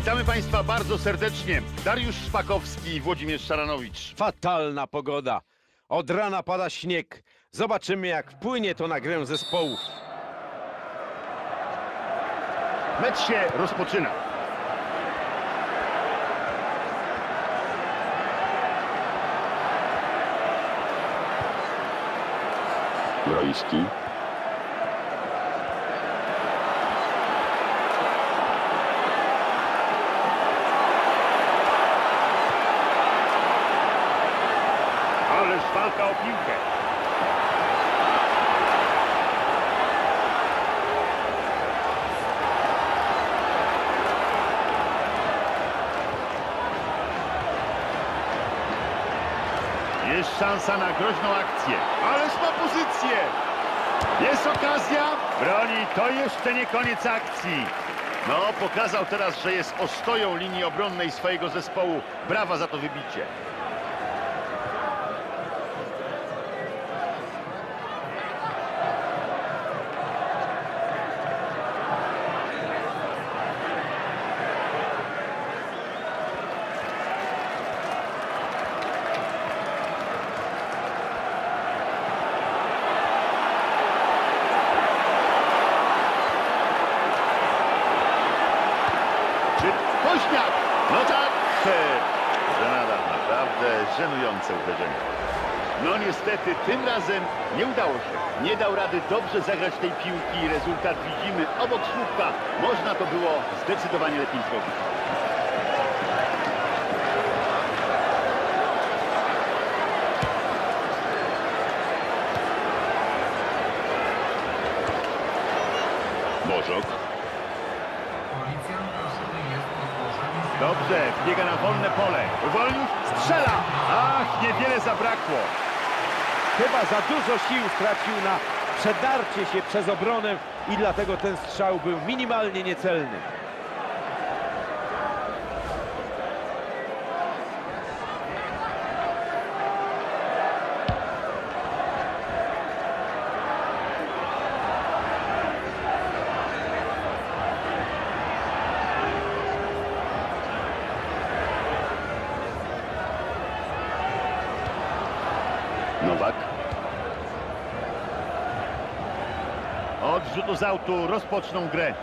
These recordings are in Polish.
Witamy Państwa bardzo serdecznie. Dariusz Szpakowski i Włodzimierz Szaranowicz. Fatalna pogoda. Od rana pada śnieg. Zobaczymy, jak wpłynie to na grę zespołów. Mecz się rozpoczyna. Grojski. Ależ walka o piłkę. Jest szansa na groźną akcję. Ależ ma pozycję. Jest okazja. Broni. To jeszcze nie koniec akcji. No, pokazał teraz, że jest ostoją linii obronnej swojego zespołu. Brawa za to wybicie. Czy Woźniak? No tak. Żenada, naprawdę żenujące uderzenie. No niestety tym razem nie udało się. Nie dał rady dobrze zagrać tej piłki. Rezultat widzimy obok słupka. Można to było zdecydowanie lepiej zrobić. Bożok. Dobrze, biega na wolne pole. Uwolnił, strzela. Ach, niewiele zabrakło. Chyba za dużo sił stracił na przedarcie się przez obronę i dlatego ten strzał był minimalnie niecelny. Z autu rozpoczną grę.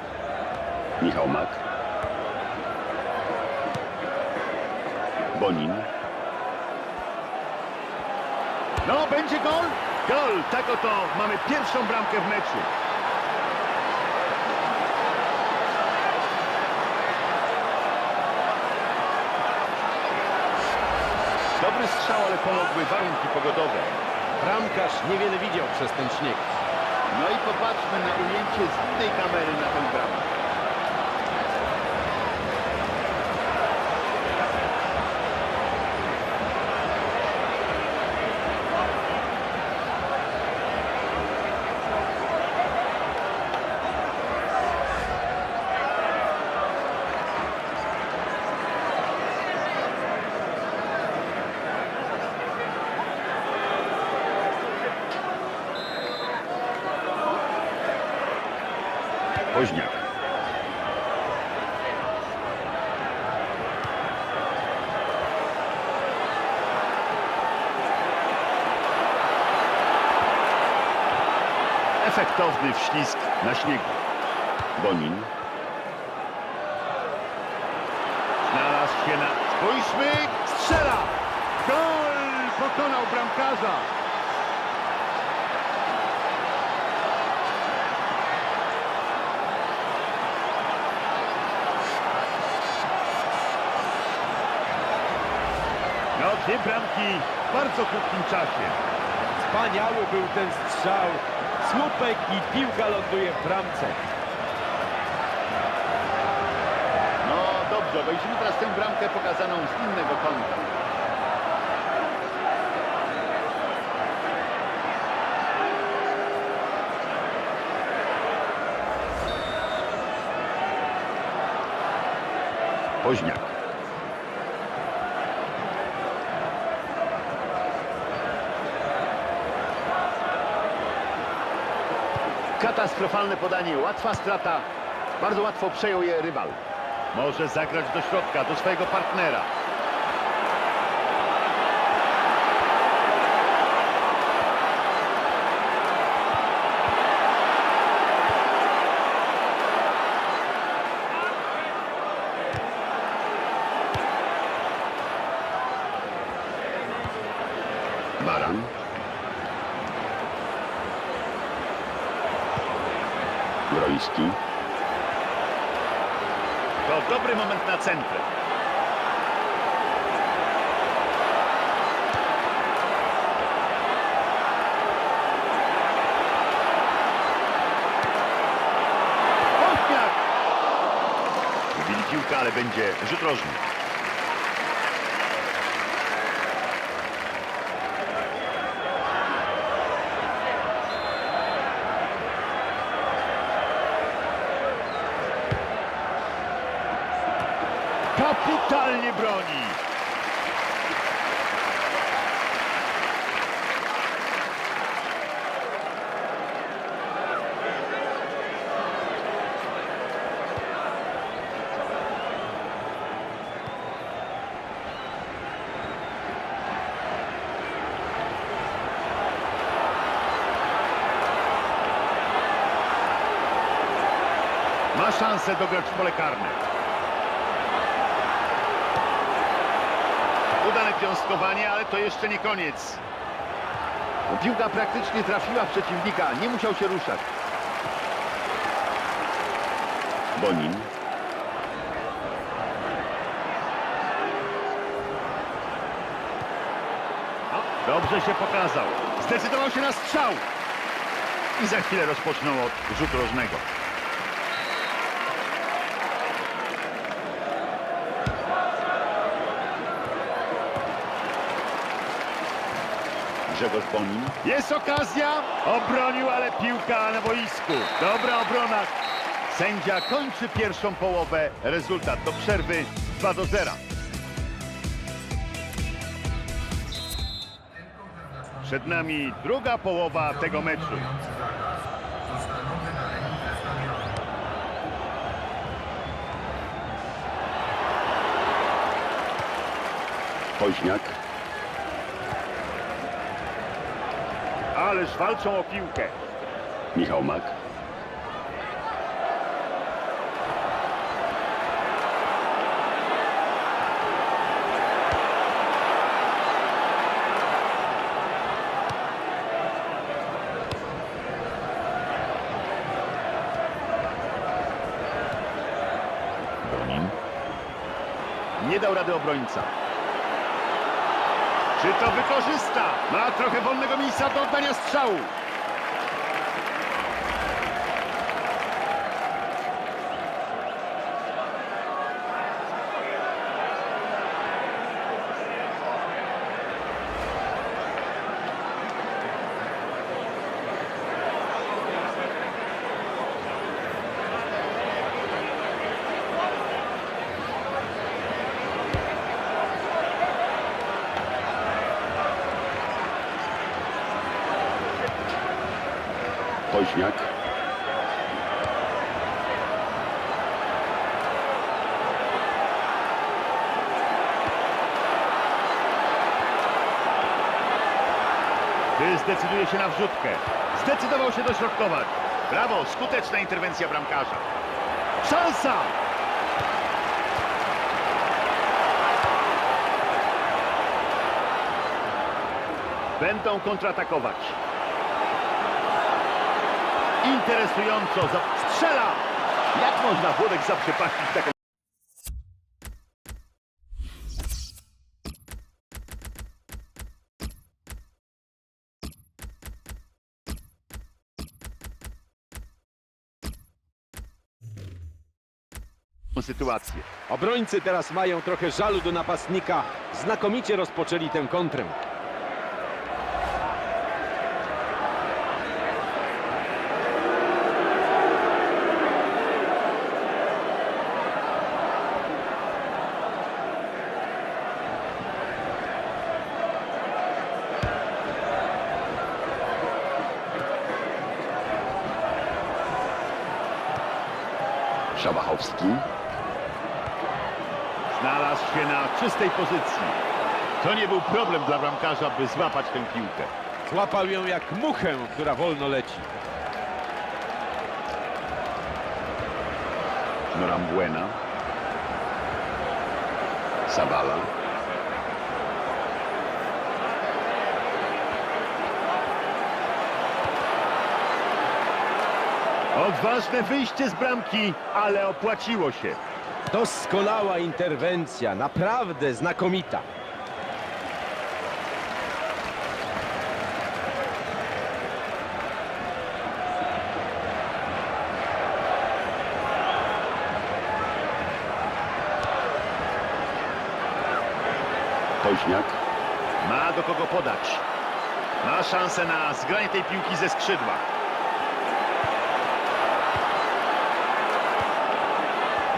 Michał Mak. Bonin. No, będzie gol? Gol! Tak oto mamy pierwszą bramkę w meczu. Dobry strzał, ale pomogły warunki pogodowe. Bramkarz niewiele widział przez ten śnieg. No i popatrzmy na ujęcie z innej kamery na tę bramkę. Woźniak. Efektowny wślizg na śniegu. Bonin. Znalazł się na... Spójrzmy! Strzela! Gol! Pokonał bramkarza! No, dwie bramki w bardzo krótkim czasie. Wspaniały był ten strzał. Słupek i piłka ląduje w bramce. No dobrze, obejrzymy teraz tę bramkę pokazaną z innego kąta. Woźniak. Katastrofalne podanie, łatwa strata. Bardzo łatwo przejął je rywal. Może zagrać do środka, do swojego partnera. Baran. Groński. To dobry moment na centrę. Piłkę, ale będzie rzut rożny. Kapitalnie broni. Szansę dograć w pole karne. Piąstkowanie, ale to jeszcze nie koniec. Piłka praktycznie trafiła w przeciwnika, nie musiał się ruszać. Bonin. Dobrze się pokazał. Zdecydował się na strzał. I za chwilę rozpoczną od rzutu rożnego. Grzegorz Bonin. Jest okazja. Obronił, ale piłka na boisku. Dobra obrona. Sędzia kończy pierwszą połowę. Rezultat do przerwy 2 do 0. Przed nami druga połowa tego meczu. Woźniak. Ależ walczą o piłkę. Michał Mak. Nie dał rady obrońca. Czy to wykorzysta? Ma trochę wolnego miejsca do oddania strzału. Woźniak. Ty zdecyduje się na wrzutkę. Zdecydował się dośrodkować. Brawo, skuteczna interwencja bramkarza. Szansa! Będą kontratakować. Interesująco strzela! Jak można Włodek zaprzepaścić taką sytuację? Obrońcy teraz mają trochę żalu do napastnika. Znakomicie rozpoczęli tę kontrę. Szabachowski. Znalazł się na czystej pozycji. To nie był problem dla bramkarza, by złapać tę piłkę. Złapał ją jak muchę, która wolno leci. Norambuena. Sabala. Odważne wyjście z bramki, ale opłaciło się. Doskonała interwencja, naprawdę znakomita. Woźniak. Ma do kogo podać. Ma szansę na zgranie tej piłki ze skrzydła.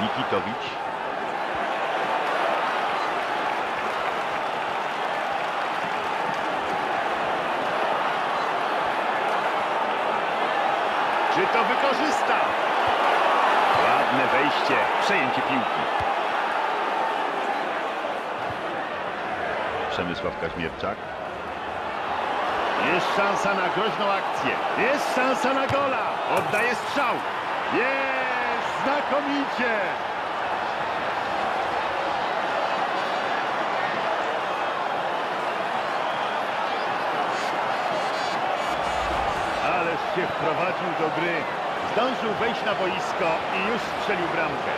Nikitowicz. Czy to wykorzysta? Ładne wejście, przejęcie piłki. Przemysław Kaźmierczak. Jest szansa na groźną akcję. Jest szansa na gola. Oddaje strzał. Jest! Znakomicie! Ależ się wprowadził do gry. Zdążył wejść na boisko i już strzelił bramkę.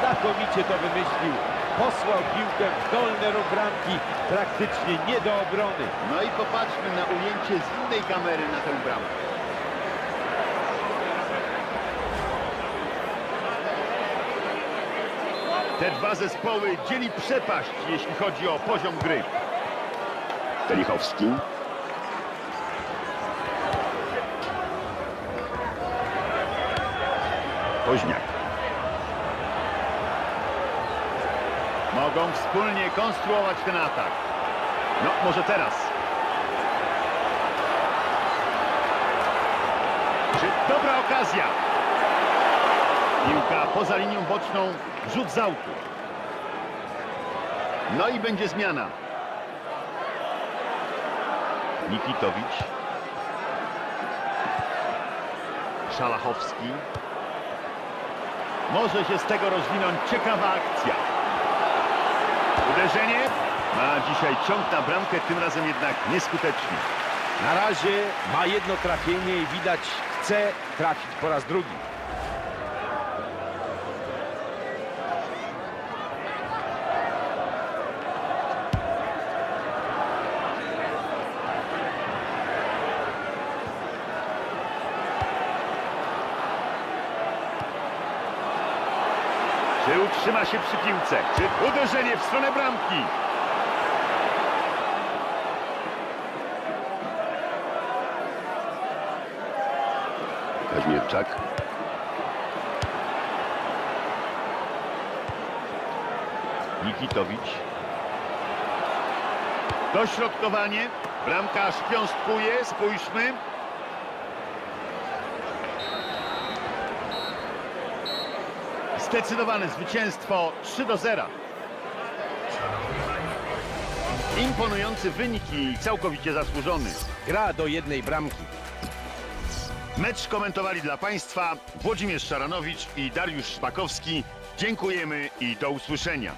Znakomicie to wymyślił. Posłał piłkę w dolny róg bramki, praktycznie nie do obrony. No i popatrzmy na ujęcie z innej kamery na tę bramkę. Te dwa zespoły dzieli przepaść, jeśli chodzi o poziom gry. Telichowski. Woźniak. Mogą wspólnie konstruować ten atak. No, może teraz. Czy dobra okazja? Piłka poza linią boczną, rzut z autu. No i będzie zmiana. Nikitowicz. Szalachowski. Może się z tego rozwinąć ciekawa akcja. Uderzenie. Ma dzisiaj ciąg na bramkę, tym razem jednak nieskutecznie. Na razie ma jedno trafienie i widać chce trafić po raz drugi. Czy utrzyma się przy piłce? Czy uderzenie w stronę bramki? Kaźmierczak. Nikitowicz. Dośrodkowanie. Bramkarz piąstkuje. Spójrzmy. Zdecydowane zwycięstwo 3 do 0. Imponujący wynik i całkowicie zasłużony. Gra do jednej bramki. Mecz komentowali dla Państwa Włodzimierz Szaranowicz i Dariusz Szpakowski. Dziękujemy i do usłyszenia.